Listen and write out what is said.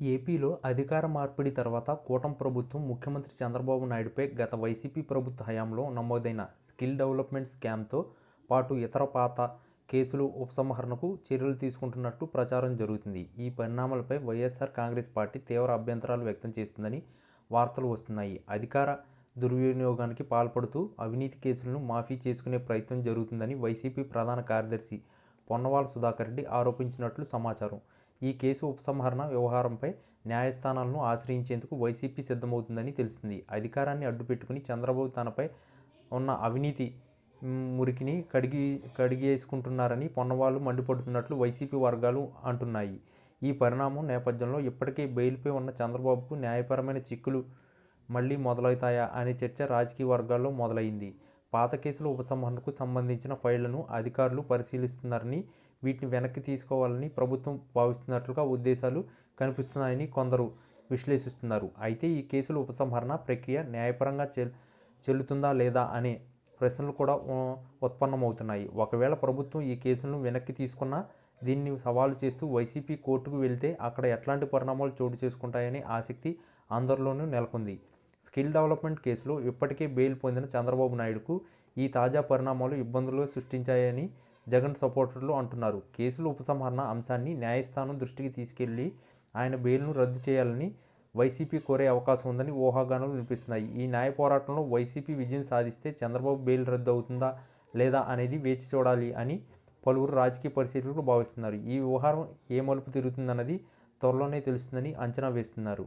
ఏపీలో అధికార మార్పిడి తర్వాత కూటమి ప్రభుత్వం ముఖ్యమంత్రి చంద్రబాబు నాయుడుపై గత వైసీపీ ప్రభుత్వ హయాంలో నమోదైన స్కిల్ డెవలప్మెంట్ స్కామ్తో పాటు ఇతర పాత కేసులు ఉపసంహరణకు చర్యలు తీసుకుంటున్నట్టు ప్రచారం జరుగుతుంది. ఈ పరిణామాలపై వైఎస్ఆర్ కాంగ్రెస్ పార్టీ తీవ్ర అభ్యంతరాలు వ్యక్తం చేస్తుందని వార్తలు వస్తున్నాయి. అధికార దుర్వినియోగానికి పాల్పడుతూ అవినీతి కేసులను మాఫీ చేసుకునే ప్రయత్నం జరుగుతుందని వైసీపీ ప్రధాన కార్యదర్శి పొన్నవాల సుధాకర్ రెడ్డి ఆరోపించినట్లు సమాచారం. ఈ కేసు ఉపసంహరణ వ్యవహారంపై న్యాయస్థానాలను ఆశ్రయించేందుకు వైసీపీ సిద్ధమవుతుందని తెలుస్తుంది. అధికారాన్ని అడ్డుపెట్టుకుని చంద్రబాబు తనపై ఉన్న అవినీతి మురికిని కడిగి కడిగేసుకుంటున్నారని పొన్నవాళ్ళు మండిపడుతున్నట్లు వైసీపీ వర్గాలు అంటున్నాయి. ఈ పరిణామం నేపథ్యంలో ఇప్పటికే బెయిల్పై ఉన్న చంద్రబాబుకు న్యాయపరమైన చిక్కులు మళ్ళీ మొదలవుతాయా అనే చర్చ రాజకీయ వర్గాల్లో మొదలైంది. పాత కేసుల ఉపసంహరణకు సంబంధించిన ఫైళ్ళను అధికారులు పరిశీలిస్తున్నారని వీటిని వెనక్కి తీసుకోవాలని ప్రభుత్వం భావిస్తున్నట్లుగా ఉద్దేశాలు కనిపిస్తున్నాయని కొందరు విశ్లేషిస్తున్నారు. అయితే ఈ కేసుల ఉపసంహరణ ప్రక్రియ న్యాయపరంగా చెల్ చెల్లుతుందా లేదా అనే ప్రశ్నలు కూడా ఉత్పన్నమవుతున్నాయి. ఒకవేళ ప్రభుత్వం ఈ కేసులను వెనక్కి తీసుకున్నా దీన్ని సవాలు చేస్తూ వైసీపీ కోర్టుకు వెళ్తే అక్కడ ఎట్లాంటి పరిణామాలు చోటు చేసుకుంటాయనే ఆసక్తి అందరిలోనూ నెలకొంది. స్కిల్ డెవలప్మెంట్ కేసులో ఇప్పటికే బెయిల్ పొందిన చంద్రబాబు నాయుడుకు ఈ తాజా పరిణామాలు ఇబ్బందులు సృష్టించాయని జగన్ సపోర్టర్లు అంటున్నారు. కేసుల ఉపసంహరణ అంశాన్ని న్యాయస్థానం దృష్టికి తీసుకెళ్ళి ఆయన బెయిల్ను రద్దు చేయాలని వైసీపీ కోరే అవకాశం ఉందని ఊహాగానాలు వినిపిస్తున్నాయి. ఈ న్యాయ పోరాటంలో వైసీపీ విజయం సాధిస్తే చంద్రబాబు బెయిల్ రద్దు అవుతుందా లేదా అనేది వేచి చూడాలి అని పలువురు రాజకీయ పరిశీలకులు భావిస్తున్నారు. ఈ వ్యవహారం ఏ మలుపు తిరుగుతుందన్నది త్వరలోనే తెలుస్తుందని అంచనా వేస్తున్నారు.